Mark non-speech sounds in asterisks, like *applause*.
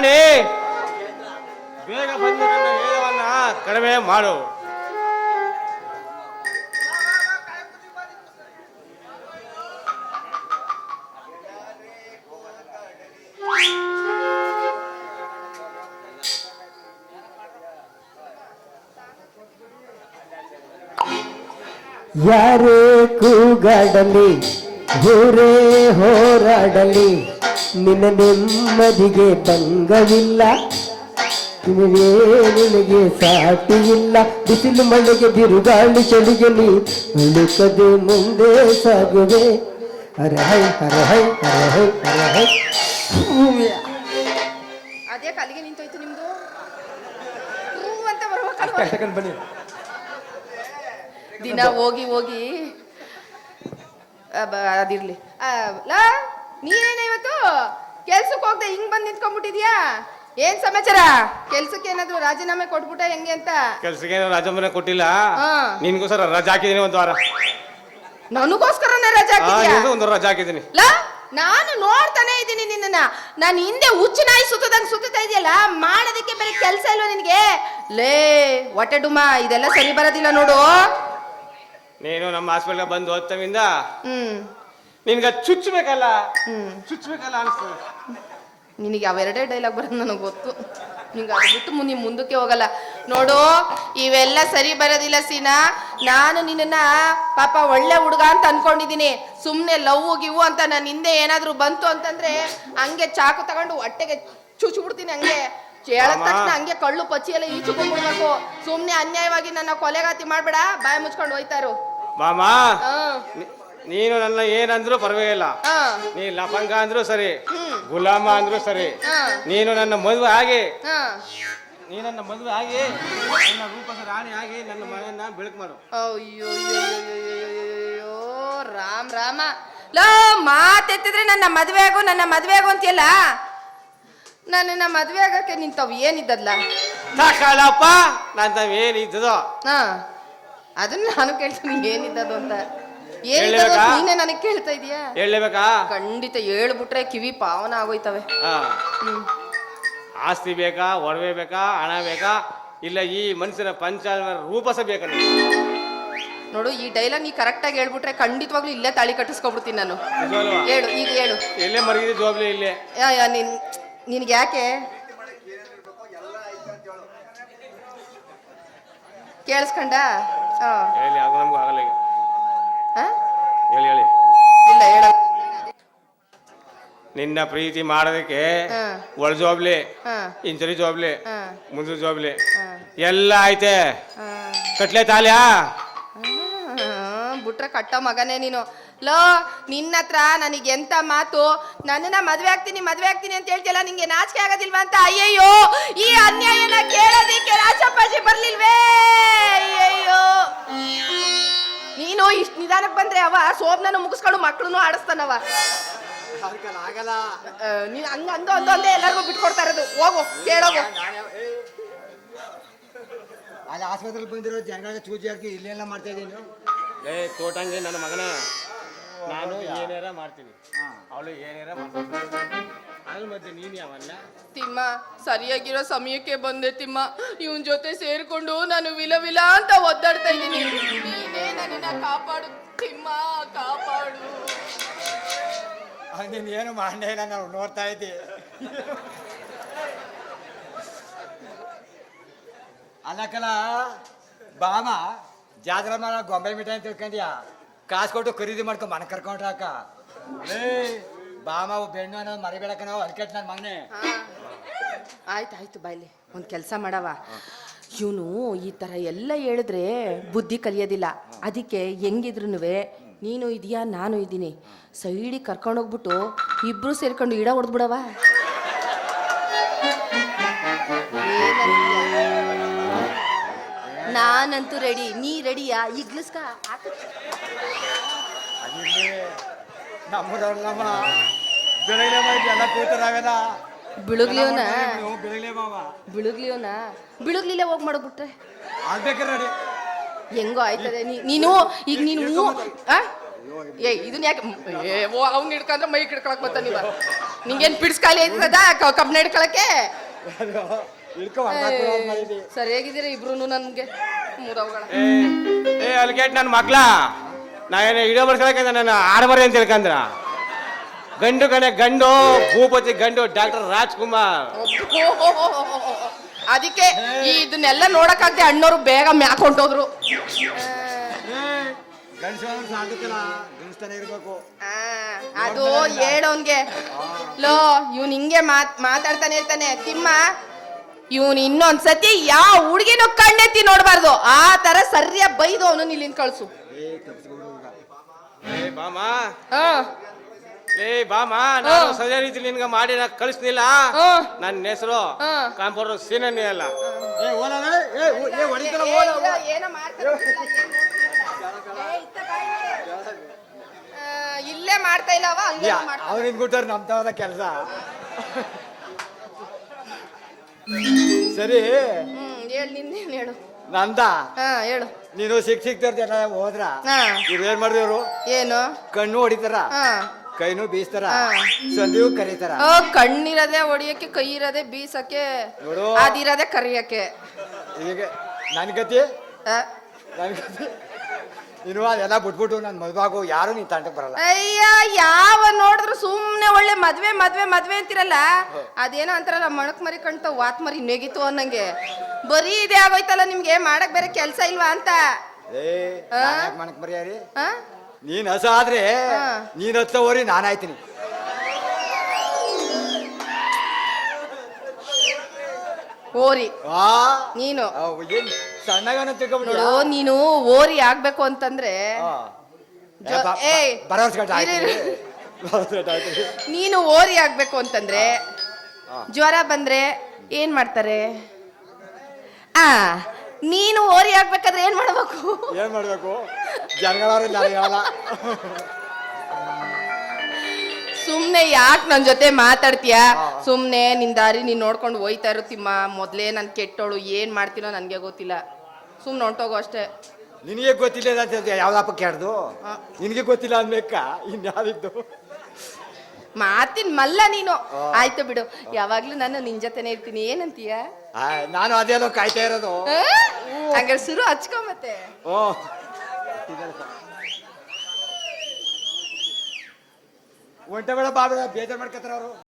ರಾಣಿ ಬೇಗ ಬಂದು ನನ್ನ ವೇಗವನ್ನ ಕಡಿಮೆ ಮಾಡು. ಯಾರೇ ಕೂಗಾಡಲಿ ಊರೇ ಹೋರಾಡಲಿ ನಿನ್ನ ನೆಮ್ಮದಿಗೆ ಭಂಗವಿಲ್ಲ. ನಿನಗೆ ನಿನಗೆ ಸಾಟಿ ಇಲ್ಲ ಬಿಸಿಲು ಮಳೆಗೆ ಬಿರುಗಾಳಿ ಚಳಿಗೆ ನೀ ಅಳುಕದೆ ಮುಂದೆ ಸಾಗುವೆ. ಹರಹೈ ಹರಹೈ ಹರಹೈ ಹರಹೈ ಅದೇ ಕಾಲಿಗೆ ನಿಂತೋಯ್ತು ನಿಮ್ದು. ಹೂ ಅಂತ ಬರುವ ಬನ್ನಿ. ದಿನ ಹೋಗಿ ಹೋಗಿ ಅದಿರ್ಲಿ. ಆ, ಲಾ ನೀನೇನ ಇವತ್ತು? ಕೆಲ್ಸಕ್ಕೆ ಹೋಗ್ದೆ ಹಿಂಗ್ ಬಂದ್ ನಿಂತ್ಕೊಂಡ್ಬಿಟ್ಟಿದ್ಯಾ? ಏನ್ ಸಮಾಚಾರ? ಕೆಲ್ಸಕ್ಕೆ ಏನಾದ್ರು ರಾಜೀನಾಮೆ ಕೊಟ್ಬಿಟ್ಟ ಹೆಂಗೆ ಅಂತ? ಕೆಲ್ಸಕ್ಕೆ ರಾಜೀನಾಮೆ ಕೊಟ್ಟಿಲ್ಲ. ಹಾ. ನಿನ್ಗೋಸ್ಕರ ರಜಾ ಹಾಕಿದೀನಿ ಒಂದ್ ವಾರ. ನನಗೋಸ್ಕರನೇ ರಜೆ ಆ, ಹಾಕಿದ್ಯಾ? ನಿನ್ಗೂ ಒಂದು ರಜಾ ಹಾಕಿದೀನಿ ಲ ನಾನು ನೋಡ್ತಾನೆ ಇದ್ದೀನಿ ನಿನ್ನನ್ನ. ನಾನು ಹಿಂದೆ ಹುಚ್ಚು ನಾಯಿ ಸುತ್ತದಂಗ್ ಸುತ್ತಾ ಇದೆಯಲ್ಲ ಮಾಡೋದಕ್ಕೆ ಬೇರೆ ಕೆಲಸ ಇಲ್ವಾ ನಿನಗೆ? ಲೇ ಹೊಟ್ಟೆ ಡುಮ ಇದೆಲ್ಲ ಸರಿ ಬರೋದಿಲ್ಲ ನೋಡು. ನೀನು ನಮ್ಮ ಹಾಸ್ಪಿಟಲ್ ಬಂದು ಹೊತ್ತವಿಂದ ಹ್ಮ್. ನಿನ್ಗೆ ಚುಚ್ಚಬೇಕಲ್ಲ? ಚುಚ್ಚಬೇಕಲ್ಲ ಅನಿಸ್ತದೆ. ನಿನಗೆ ಅವೆರಡೇ ಡೈಲಾಗ್ ಬರೋದು ನನಗೆ ಗೊತ್ತು. ನಿಂಗೆ ಅದು ಬಿಟ್ಟು ನೀನ್ ಮುಂದಕ್ಕೆ ಹೋಗಲ್ಲ. ನೋಡು ಇವೆಲ್ಲ ಸರಿ ಬರೋದಿಲ್ಲ ಸೀನಾ. ನಾನು ನಿನ್ನನ್ನ ಪಾಪ ಒಳ್ಳೆ ಹುಡುಗ ಅಂತ ಅನ್ಕೊಂಡಿದೀನಿ. ಸುಮ್ಮನೆ ಲವ್ ಗಿವು ಅಂತ ನನ್ನ ಹಿಂದೆ ಏನಾದರೂ ಬಂತು ಅಂತಂದ್ರೆ ಹಂಗೆ ಚಾಕು ತಗೊಂಡು ಹೊಟ್ಟೆಗೆ ಚುಚ್ಬಿಡ್ತೀನಿ ಹಂಗೆ. ಹೇಳದ ತಕ್ಷಣ ಹಂಗೆ ಕಳ್ಳು ಪಚ್ಚಿ ಎಲ್ಲ ಈಚುಕೊಂಡ್ಬಿಡ್ಬೇಕು ಸುಮ್ಮನೆ ಅನ್ಯಾಯವಾಗಿ ನನ್ನ ಕೊಲೆಗಾತಿ ಮಾಡ್ಬೇಡ. ಬಾಯ ಮುಚ್ಕೊಂಡು ಹೋಯ್ತಾರು. ಮಾಮ. ನೀನು ನನ್ನ ಏನಂದ್ರು ಪರವಾಗಿಲ್ಲ. ನೀ ಲಫಂಗ ಅಂದ್ರು ಸರಿ. ಗುಲಾಮ ಅಂದ್ರು ಸರಿ ನೀನು ನನ್ನ ಮದುವೆ ಆಗಿ ನೀ ನನ್ನ ಮದುವೆ ಆಗಿ ನನ್ನ ರೂಪಸ ರಾಣಿ ಆಗಿ ನನ್ನ ಮನೆಯನ್ನ ಬೆಳಕು ಮಾಡು. ಅಯ್ಯೋ ಅಯ್ಯೋ ರಾಮ್ ರಾಮ ಲೋ ಮಾತೆತ್ತಿದ್ರೆ ನನ್ನ ಮದ್ವೆ ಆಗು ನನ್ನ ಮದ್ವೆ ಆಗು ಅಂತೀಯಲ್ಲ ನನ್ನ ಮದ್ವೆ ಆಗಕ್ಕೆ ನಿಂತವ್ ಏನಿದ್ದಲ್ಲ ತಕಳಪ್ಪ ನನ್ನ ಏನಿದ್ದದೋ ಹಾ ಅದನ್ನ ನಾನು ಕೇಳ್ತೀನಿ ಏನಿದ್ದದು ಅಂತ ಏನಿದ್ದದು ನೀನೆ ನನಗೆ ಕೇಳ್ತಾ ಇದೀಯಾ? ಹೇಳಬೇಕಾ ಖಂಡಿತ ಹೇಳ್ಬಿಟ್ರೆ ಕಿವಿ ಪಾವನ ಆಗೋಯ್ತವೆ. ಆಸ್ತಿ ಬೇಕಾ ಒಡವೆ ಬೇಕಾ ಹಣ ಬೇಕಾ? ಇಲ್ಲ ಈ ಮನುಷ್ಯನ ಪಂಚ ರೂಪಸ ಬೇಕಾ? ನೋಡು ಈ ಡೈಲಾಗ್ ನೀ ಕರೆಕ್ಟಾಗಿ ಹೇಳ್ಬಿಟ್ರೆ ಖಂಡಿತವಾಗ್ಲೂ ಇಲ್ಲೇ ತಾಳಿ ಕಟ್ಟಿಸ್ಕೊಬಿಡ್ತೀನಿ ನಾನು? ಹೇಳು ಈಗ ಹೇಳು. ಎಲ್ಲೇ ಮರಗಿದೆ ಜೋಬ್ಲಿ ಇಲ್ಲೇ? ಯಾ ಯಾ ನಿನ್ ನಿನ್ಗೆ ಯಾಕೆ? ಕೇಳಿಸ್ಕೊಂಡ? ಹಾ. ಹೇಳಿ ಅದು ನಮ್ಗೂ ಆಗಲ್ಲ ಈಗ. ನಿನ್ನ ಪ್ರೀತಿ ಮಾಡೋದಕ್ಕೆ. ಒಳ ಜೋಬ್ಲಿ ಇಂಚರಿ ಜೋಬ್ಲಿ ಮುಂದಿನ ಮುಂದೆ ಜೋಬ್ಲಿ ಎಲ್ಲ ಐತೆ. ಕಟ್ಲೆ ತಾಲ್ಯಾ? ಬಿಟ್ರೆ ಕಟ್ಟೋ ಮಗನೇ ನೀನು. ಲೋ ನಿನ್ನ ಹತ್ರ ನನಗೆ ಎಂತ ಮಾತು? ನನ್ನನ್ನ ಮದ್ವೆ ಆಗ್ತೀನಿ ಮದ್ವೆ ಆಗ್ತೀನಿ ಅಂತ ಹೇಳ್ತಿಯಲ್ಲ ನಿಂಗೆ ನಾಚಿಕೆ ಆಗೋದಿಲ್ವಾ ಅಂತ? ಅಯ್ಯಯ್ಯೋ ಈ ಅನ್ಯಾಯನ ಕೇಳೋದಿಕ್ಕೆ ರಾಜಪ್ಪಾಜಿ ಬರ್ಲಿಲ್ವೇ? ಅಯ್ಯಯ್ಯೋ. ನೀನು ಇಷ್ಟು ನಿಧಾನಕ್ಕೆ ಬಂದ್ರೆ ಅವ ಸೋಬ್ನನ್ನು ಮುಗಿಸ್ಕೊಂಡು ಮಕ್ಕಳನ್ನು ಆಡಿಸ್ತಾನವ. ಆಗಲ್ಲ ಆ, ನೀನ್ ಹಂಗ ಅಂದು ಅಂದು ಅಂದೇ ಎಲ್ಲರಿಗೂ ಬಿಟ್ಕೊಡ್ತಾ ಇರೋದು. ಹೋಗು ಕೇಳೋಗು. ಅಲ್ಲಿ ಆಸ್ಪತ್ರೆಗೆ ಬಂದಿರೋ ಜನಗಳಿಗೆ ಚೂಜಿ ಹಾಕಿ ಇಲ್ಲೆಲ್ಲ ಮಾಡ್ತಾ ಇದ್ದೀನಿ. ಏ ತೋಟಂಗೆ ನನ್ನ ಮಗನ. ನಾನು ಏನೇರ ಮಾಡ್ತೀನಿ. ಅವಳು ಏನೇರ ಮಾಡ್ತೀನಿ ಅದ್ರ ಮಧ್ಯೆ ನೀನು ಯಾವಲ್ಲ ತಿಮ್ಮ ಸರಿಯಾಗಿರೋ ಸಮಯಕ್ಕೆ ಬಂದೆ ತಿಮ್ಮ. ಇವನ್ ಜೊತೆ ಸೇರ್ಕೊಂಡು ನಾನು ವಿಲ ವಿಲ ಅಂತ ಒದ್ದಾಡ್ತಾ ಇದ್ದೀನಿ. ನೀನೇ ನನ್ನನ್ನ ಕಾಪಾಡು ತಿಮ್ಮ ಕಾಪಾಡು. ನೀನು ಏನು ಮಾಡೇ ಇಲ್ಲ ನಾವು ನೋಡ್ತಾ ಇದ್ದೀವಿ. ಅಲ್ಲಕಲ ಬಾಮ ಜಾತ್ರೆ ಮಾಡ ಗೊಂಬೆ ಮಿಠಾಯಿ ಅಂತ ತಿಳ್ಕೊಂಡ್ಯಾ? ಕಾಸು ಕೊಟ್ಟು ಖರೀದಿ ಮಾಡ್ಕೊಂಡು ಮನೆ ಕರ್ಕೊಂಡ್ರಾಕ ಏ ಬಾಮ ಬೆಣ್ಣು ಅನ್ನೋದು ಮರಿಬೇಡಕ ನಾವು ಅಲ್ಕೆಟ್ ನನ್ನ ಮಗನೆ. ಆಯ್ತು ಆಯ್ತು ಬಾಯ್ಲಿ ಒಂದು ಕೆಲಸ ಮಾಡವ. ಇವನು ಈ ಥರ ಎಲ್ಲ ಹೇಳಿದ್ರೆ ಬುದ್ಧಿ ಕಲಿಯೋದಿಲ್ಲ. ಅದಕ್ಕೆ ಹೆಂಗಿದ್ರು ನೀನು ಇದೆಯಾ ನಾನು ಇದ್ದೀನಿ. ಸೈಡಿಗೆ ಕರ್ಕೊಂಡೋಗ್ಬಿಟ್ಟು ಇಬ್ರು ಸೇರ್ಕೊಂಡು ಇಡ ಹೊಡೆದ್ಬಿಡವ ನಾನಂತೂ ರೆಡಿ ನೀ ರೆಡಿಯಾ ಈಗ್ಲಿಸ್ಕ ಬಿಳುಗ್ಲಿಯೋನಾ? ಬಿಳುಗ್ಲಿಯೋನಾ? ಬಿಳುಗ್ಲಿಲ್ಲ ಹೋಗಿ ಮಾಡೋಗ್ಬಿಟ್ರೆ ಆಗ್ಬೇಕಾರೆ ಹೆಂಗೋ ಆಯ್ತದೆ. ನೀನು ಈಗ ನೀನು ಆ? ಏ ಇದನ್ನ ಯಾಕೆ ಏ ಓ ಅವ್ನ ಹಿಡ್ಕೊಂಡ್ರೆ ಮೈ ಹಿಡ್ಕೊಳಕ್ ಬರ್ತಾನ ನೀವ ನಿಂಗೇನ್ ಪಿಡ್ಸ್ಕಾಲಿ ಐತದ ಕಬ್ನ ಹಿಡ್ಕೊಳಕ್ಕೆ? ಸರಿ ಹೇಗಿದಿರ ಇಬ್ರು ನನ್ಗೆ? ಮೂರವುಗಳ ಏ ಏ ಅಲ್ಗೇಟ್ ನನ್ನ ಮಕ್ಳ ನಾ ಏನು ಇಡೋ ನಾನು ನನ್ನ ಆಡಬಾರಿ ಅಂತ ಹೇಳ್ಕಂದ್ರ ಗಂಡು ಕಣೆ ಗಂಡು ಭೂಪತಿ ಗಂಡು ಡಾಕ್ಟರ್ ರಾಜ್ಕುಮಾರ್. ಅದಕ್ಕೆ ಈ ಇದನ್ನೆಲ್ಲ ನೋಡಕ್ಕಾಗ್ದೆ ಅಣ್ಣವರು ಬೇಗ ಮ್ಯಾಕ್ ಹೊಂಟೋದ್ರು. ಗಂಡಸ ಸಾಧಕಲ್ಲ ಗಂಡಸ್ತಾನೆ ಇರ್ಬೇಕು. ಆ, ಅದು ಹೇಳೋನ್ಗೆ. ಲೋ ಇವ್ನ್ ಹಿಂಗೆ ಮಾತ್ ಮಾತಾಡ್ತಾನೆ ಇರ್ತಾನೆ. ತಿಮ್ಮ ಇವ್ನ್ ಇನ್ನೊಂದ್ಸತಿ ಯಾವ ಹುಡುಗಿನೂ ಕಣ್ಣೆತ್ತಿ ನೋಡ್ಬಾರ್ದು. ಆ ತರ ಸರಿಯ ಬೈದು ಅವನು ಇಲ್ಲಿಂದ ಕಳ್ಸು. ಏ ತಪ್ಪಿಸ್ಕೊಂಡು ಏ ಬಾಮ ಹಾ. ಏ ಬಾಮ ನಾನು ಹ್ಮ್. ಸರಿಯಾದ ರೀತಿ ನಿನ್ಗ ಮಾಡಿ ನಾ ಕಳಿಸ್ನಿಲ್ಲ ನನ್ನ ಹೆಸರು. ಕಾಂಪೌಂಡರ್ ಸೀನನಿ ಅಲ್ಲ. ಏ ಓಲ ಏ ಏ ಹೊಡಿತಲ್ಲ ಓಲ ಇಲ್ಲ, ಏನೋ ಬಾ ಇಲ್ಲೇ. ಮಾಡ್ತಾ ಇಲ್ಲವ ಅಲ್ಲೇ ಮಾಡ್ತಾ ಅವ್ನಿನ್ ಬಿಟ್ಟವ್ರು ನಮ್ ತವದ ಕೆಲಸ. ಸರಿ. ಹೇಳು ನಿನ್ನೇನು ಹೇಳು? ನಂದ? ಹಾ ಹೇಳು. ನೀನು ಸಿಕ್ ಸಿಕ್ತಿರ್ತೀರ ಹೋದ್ರ? ಹಾ. ಇವ್ರು ಏನ್ ಮಾಡಿದವ್ರು ಏನು? ಕಣ್ಣು ಹೊಡಿತಾರ? ಹಾ. ಕೈನು ಬೀಸ್ತಾರ. ಸಂಧಿಯು ಕರೀತಾರ. ಓ ಕಣ್ಣಿರದೆ ಹೊಡಿಯಕ್ಕೆ ಕೈ ಇರದೆ ಬೀಸಕ್ಕೆ ನೋಡು. ಅದಿರದೆ ಕರಿಯಕ್ಕೆ. ಈಗ ನನ್ ಗತಿ? ಆ, ನನ್ನ ಗತಿ? ಅದೆಲ್ಲ ಬಿಟ್ಬಿಟ್ಟು ನನ್ ಮದುವಾಗು ಯಾರು ನೀನ್ ಬರಲ್ಲ. ಅಯ್ಯ ಯಾವ ನೋಡಿದ್ರು ಸುಮ್ನೆ ಒಳ್ಳೆ ಮದ್ವೆ ಮದ್ವೆ ಮದ್ವೆ ಅಂತಿರಲ್ಲ? ಅದೇನೋ ಅಂತಾರಲ್ಲ ಮಣಕ್ ಮರಿ ಕಣ್ತ ವಾತ್ ಮರಿ ನೆಗಿತು ಅನ್ನಂಗೆ. ಬರೀ ಇದೇ ಆಗೋಯ್ತಲ್ಲ ನಿಮ್ಗೆ ಮಾಡಕ್ ಬೇರೆ ಕೆಲ್ಸ ಇಲ್ವಾ ಅಂತ? ಏ ಆ? ಮಣಕ್ ಮರ್ಯಾರಿ? ಆ? ನೀನ್ ಹಸ ಆದ್ರೆ ನೀನ್ ಹೋರಿ ನಾನಾಯ್ತೀನಿ ಓರಿ ಆ? ನೀನು. ಅವ್ ಏನ್ ಸಣ್ಣಗನ ನೋಡು ತಿಳ್ಕೊಬಿಟ್ಟು ನೀನು ಓರಿ ಆಗ್ಬೇಕು ಅಂತಂದ್ರೆ ಜೊ- ಏಯ್, ಇರು, ಇರು. ನೀನು ಓರಿ ಆಗ್ಬೇಕು ಅಂತಂದ್ರೆ ಜ್ವರ ಬಂದ್ರೆ ಏನ್ ಮಾಡ್ತಾರೆ? ಆ ನೀನು ಓರಿ ಆಗ್ಬೇಕಾದ್ರೆ ಏನ್ ಮಾಡ್ಬೇಕು? ಏನ್ ಮಾಡ್ಬೇಕು? ಜನಗಳವ್ರು ನಾನು ಹೇಳಲ್ಲ *laughs* ಸುಮ್ನೆ ಯಾಕೆ ನನ್ ಜೊತೆ ಮಾತಾಡ್ತೀಯ? ಸುಮ್ನೆ ನಿನ್ ದಾರಿ ನೀನ್ ನೋಡ್ಕೊಂಡು ಹೋಯ್ತಾ ಇರುತ್ತಿಮ್ಮ ಮೊದ್ಲೇ ನನ್ ಕೆಟ್ಟೋಳು ಏನ್ ಮಾಡ್ತೀನೋ ನನ್ಗೆ ಗೊತ್ತಿಲ್ಲ. ಸುಮ್ನೆ ಹೊಂಟೋಗು ಅಷ್ಟೇ. ನಿನಗೆ ಗೊತ್ತಿಲ್ಲ ಅಂತ ಯಾವ್ದಪ್ಪ ಕೇಳ್ದು? ನಿನಗೆ ಗೊತ್ತಿಲ್ಲ ಅನ್ಬೇಕ ಇನ್ಯಾವಿದ್ದು ಮಾತಿನ ಮಲ್ಲ ನೀನು. ಆಯ್ತು ಬಿಡು. ಯಾವಾಗ್ಲೂ ನಾನು ನಿನ್ ಜೊತೆನೆ ಇರ್ತೀನಿ. ಏನಂತೀಯ? ನಾನು ಅದೇನೋ ಕಾಯ್ತಾ ಇರೋದು? ಹಂಗಾರೆ ಶುರು ಹಚ್ಕೊ ಮತ್ತೆ ಓ ಒಂಟ ಬೇಡ ಬಾ ಬೇಜಾರ್ ಅವರು.